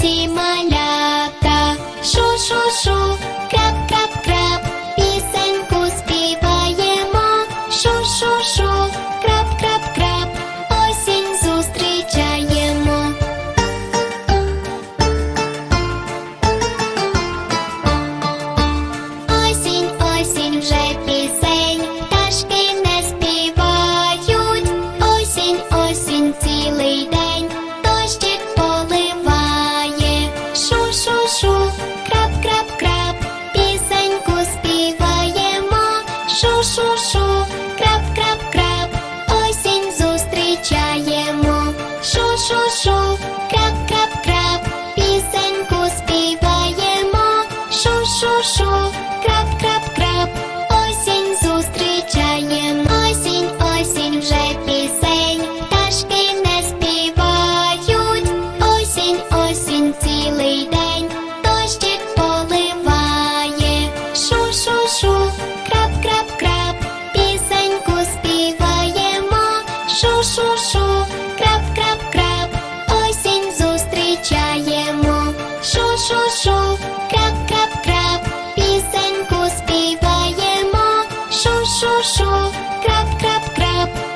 Сі малята, Шу-шу-шу, крап-крап-крап, пісеньку співаємо, Шу-шу-шу, крап-крап-крап, осінь зустрічаємо. Осінь, осінь вже пісень. крап-крап-крап, осінь зустрічаємо, Шу-шу-шу, крап-крап-крап, пісеньку співаємо, Шу-шу-шу, крап-крап-крап, осінь зустрічаємо, осінь, осінь вже пісень, ташки не співають, осінь, осінь цілий день, дощик поливає, Шу-шу-шу Шу, крап, крап, крап, пісеньку співаємо. Шу, шу, шу, крап, крап, крап.